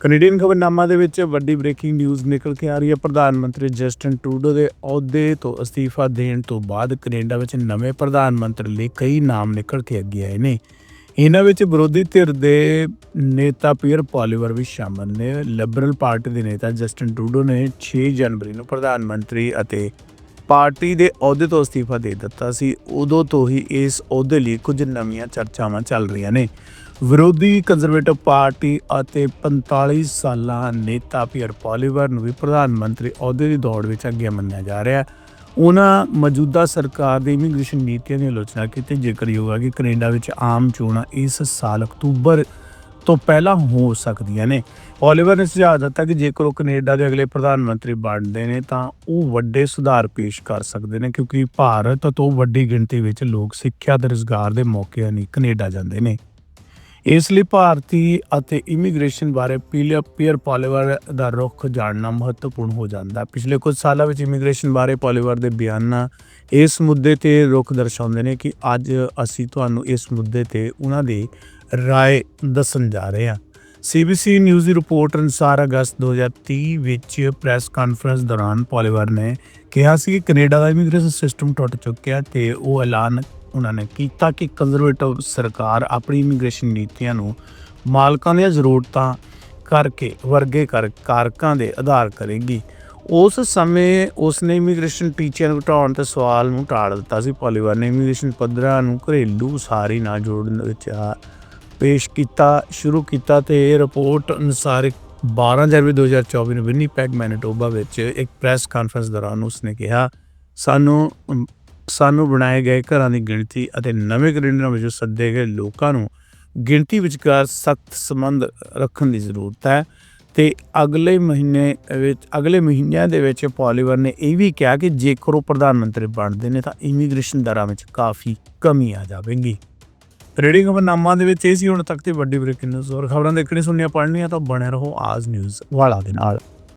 Canadian ਖਬਰਨਾਮਾ ਦੇ ਵਿੱਚ ਵੱਡੀ ਬ੍ਰੇਕਿੰਗ ਨਿਊਜ਼ ਨਿਕਲ ਕੇ ਆ ਰਹੀ ਹੈ। ਪ੍ਰਧਾਨ ਮੰਤਰੀ ਜਸਟਨ ਟਰੂਡੋ ਦੇ ਅਹੁਦੇ ਤੋਂ ਅਸਤੀਫਾ ਦੇਣ ਤੋਂ ਬਾਅਦ ਕੈਨੇਡਾ ਵਿੱਚ ਨਵੇਂ ਪ੍ਰਧਾਨ ਮੰਤਰੀ ਲਈ ਕਈ ਨਾਮ ਨਿਕਲ ਕੇ ਅੱਗੇ ਆਏ ਨੇ। ਇਹਨਾਂ ਵਿੱਚ ਵਿਰੋਧੀ ਧਿਰ ਦੇ ਨੇਤਾ ਪੀਅਰ ਪੋਲੀਵਰ ਵੀ ਸ਼ਾਮਲ ਨੇ। ਲਿਬਰਲ ਪਾਰਟੀ ਦੇ ਨੇਤਾ ਜਸਟਨ ਟਰੂਡੋ ਨੇ 6 ਜਨਵਰੀ ਨੂੰ ਪ੍ਰਧਾਨ ਮੰਤਰੀ ਅਤੇ ਪਾਰਟੀ ਦੇ ਅਹੁਦੇ ਤੋਂ ਅਸਤੀਫਾ ਦੇ ਦਿੱਤਾ ਸੀ। ਉਦੋਂ ਤੋਂ ਹੀ ਇਸ ਅਹੁਦੇ ਲਈ ਕੁਝ ਨਵੀਆਂ ਚਰਚਾਵਾਂ ਚੱਲ ਰਹੀਆਂ ਨੇ। ਵਿਰੋਧੀ ਕੰਜ਼ਰਵੇਟਿਵ ਪਾਰਟੀ ਅਤੇ 45 ਸਾਲਾ ਨੇਤਾ ਪੀਅਰ ਪੋਲੀਵਰ ਨੂੰ ਵੀ ਪ੍ਰਧਾਨ ਮੰਤਰੀ ਅਹੁਦੇ ਦੀ ਦੌੜ ਵਿੱਚ ਅੱਗੇ ਮੰਨਿਆ ਜਾ ਰਿਹਾ ਹੈ। ਉਹਨਾਂ ਮੌਜੂਦਾ ਸਰਕਾਰ ਦੀ ਇਮੀਗ੍ਰੇਸ਼ਨ ਨੀਤੀਆਂ ਦੀ ਆਲੋਚਨਾ ਕੀਤੀ। ਜ਼ਿਕਰਯੋਗ ਹੈ ਕਿ ਕੈਨੇਡਾ ਵਿੱਚ ਆਮ ਚੋਣਾਂ ਇਸ ਸਾਲ ਅਕਤੂਬਰ ਤੋਂ ਪਹਿਲਾਂ ਹੋ ਸਕਦੀਆਂ ਨੇ। ਓਲੀਵਰ ਨੇ ਸੁਝਾਅ ਦਿੱਤਾ ਕਿ ਜੇਕਰ ਉਹ ਕੈਨੇਡਾ ਦੇ ਅਗਲੇ ਪ੍ਰਧਾਨ ਮੰਤਰੀ ਬਣਦੇ ਨੇ, ਤਾਂ ਉਹ ਵੱਡੇ ਸੁਧਾਰ ਪੇਸ਼ ਕਰ ਸਕਦੇ ਨੇ, ਕਿਉਂਕਿ ਭਾਰਤ ਤੋਂ ਵੱਡੀ ਗਿਣਤੀ ਵਿੱਚ ਲੋਕ ਸਿੱਖਿਆ ਤੇ ਰੁਜ਼ਗਾਰ ਦੇ ਮੌਕਿਆਂ ਲਈ ਕੈਨੇਡਾ ਜਾਂਦੇ ਨੇ। ਇਸ ਲਈ ਭਾਰਤੀ ਅਤੇ ਇਮੀਗ੍ਰੇਸ਼ਨ ਬਾਰੇ ਪੀਲੀਆ ਪੀਅਰ ਪੋਲੀਵਰ ਦਾ ਰੁਖ ਜਾਣਨਾ ਮਹੱਤਵਪੂਰਨ ਹੋ ਜਾਂਦਾ ਹੈ। ਪਿਛਲੇ ਕੁਝ ਸਾਲਾਂ ਵਿੱਚ ਇਮੀਗ੍ਰੇਸ਼ਨ ਬਾਰੇ ਪੋਲੀਵਰ ਦੇ ਬਿਆਨਾਂ ਇਸ ਮੁੱਦੇ ਤੇ ਰੁਖ ਦਰਸਾਉਂਦੇ ਨੇ ਕਿ ਅੱਜ ਅਸੀਂ ਤੁਹਾਨੂੰ ਇਸ ਮੁੱਦੇ ਤੇ ਉਹਨਾਂ ਦੀ ਰਾਏ ਦੱਸਣ ਜਾ ਰਹੇ ਹਾਂ। ਸੀਬੀਸੀ ਨਿਊਜ਼ ਦੀ ਰਿਪੋਰਟ ਅਨੁਸਾਰ ਅਗਸਤ 2030 ਵਿੱਚ ਪ੍ਰੈਸ ਕਾਨਫਰੰਸ ਦੌਰਾਨ ਪੋਲੀਵਰ ਨੇ ਕਿਹਾ ਸੀ ਕਿ ਕੈਨੇਡਾ ਦਾ ਇਮੀਗ੍ਰੇਸ਼ਨ ਸਿਸਟਮ ਟੁੱਟ ਚੁੱਕਿਆ ਤੇ ਉਹ ਐਲਾਨ ਉਹਨਾਂ ਨੇ ਕੀਤਾ ਕਿ ਕੰਜ਼ਰਵੇਟਿਵ ਸਰਕਾਰ ਆਪਣੀ ਇਮੀਗ੍ਰੇਸ਼ਨ ਨੀਤੀਆਂ ਨੂੰ ਮਾਲਕਾਂ ਦੀਆਂ ਜ਼ਰੂਰਤਾਂ ਕਰਕੇ ਵਰਗੇ ਕਰ, ਕਾਰਕਾਂ ਦੇ ਆਧਾਰ ਕਰੇਗੀ। ਉਸ ਸਮੇਂ ਉਸ ਨੇ ਇਮੀਗ੍ਰੇਸ਼ਨ ਟੀਚਿਆਂ ਨੂੰ ਘਟਾਉਣ ਤੇ ਸਵਾਲ ਨੂੰ ਟਾਲ ਦਿੱਤਾ ਸੀ। ਪੋਲੀਵਰ ਨੇ ਇਮੀਗ੍ਰੇਸ਼ਨ ਪੱਧਰਾਂ ਨੂੰ ਘਰੇਲੂ ਸਾਰੀ ਨਾਲ ਜੋੜਨ ਵਿੱਚ ਪੇਸ਼ ਕੀਤਾ, ਸ਼ੁਰੂ ਕੀਤਾ ਤੇ ਇਹ ਰਿਪੋਰਟ ਅਨੁਸਾਰ 12 ਜਨਵਰੀ 2024 ਨੂੰ ਵਿਨੀਪੈਗ, ਮੈਨੀਟੋਬਾ ਵਿੱਚ ਇੱਕ ਪ੍ਰੈਸ ਕਾਨਫਰੰਸ ਦੌਰਾਨ ਉਸਨੇ ਕਿਹਾ, ਸਾਨੂੰ ਸਾਨੂੰ ਬਣਾਏ ਗਏ ਘਰਾਂ ਦੀ ਗਿਣਤੀ ਅਤੇ ਨਵੇਂ ਕੈਲੰਡਰਾਂ ਵਿੱਚ ਸੱਦੇ ਗਏ ਲੋਕਾਂ ਨੂੰ ਗਿਣਤੀ ਵਿਚਕਾਰ ਸਖਤ ਸੰਬੰਧ ਰੱਖਣ ਦੀ ਜ਼ਰੂਰਤ ਹੈ ਤੇ ਅਗਲੇ ਮਹੀਨੇ ਵਿੱਚ, ਅਗਲੇ ਮਹੀਨਿਆਂ ਦੇ ਵਿੱਚ ਪੋਲੀਵਰ ਨੇ ਇਹ ਵੀ ਕਿਹਾ ਕਿ ਜੇਕਰ ਉਹ ਪ੍ਰਧਾਨ ਮੰਤਰੀ ਬਣਦੇ ਨੇ ਤਾਂ ਇਮੀਗ੍ਰੇਸ਼ਨ ਦਰਾਂ ਵਿੱਚ ਕਾਫੀ ਕਮੀ ਆ ਜਾਵੇਗੀ। ਰੇਡਿੰਗ ਖਬਰਨਾਮਾ ਦੇ ਵਿੱਚ ਇਹ ਸੀ, ਹੁਣ ਤੱਕ ਦੀ ਵੱਡੀ ਬ੍ਰੇਕਿੰਗ ਨਿਊਜ਼। ਹੋਰ ਖਬਰਾਂ ਦੇਖਣੀ ਸੁਣਨੀਆਂ, ਪੜ੍ਹਨੀਆਂ ਤਾਂ ਬਣੇ ਰਹੋ ਆਜ ਨਿਊਜ਼ ਵਾਲਾ ਦੇ ਨਾਲ।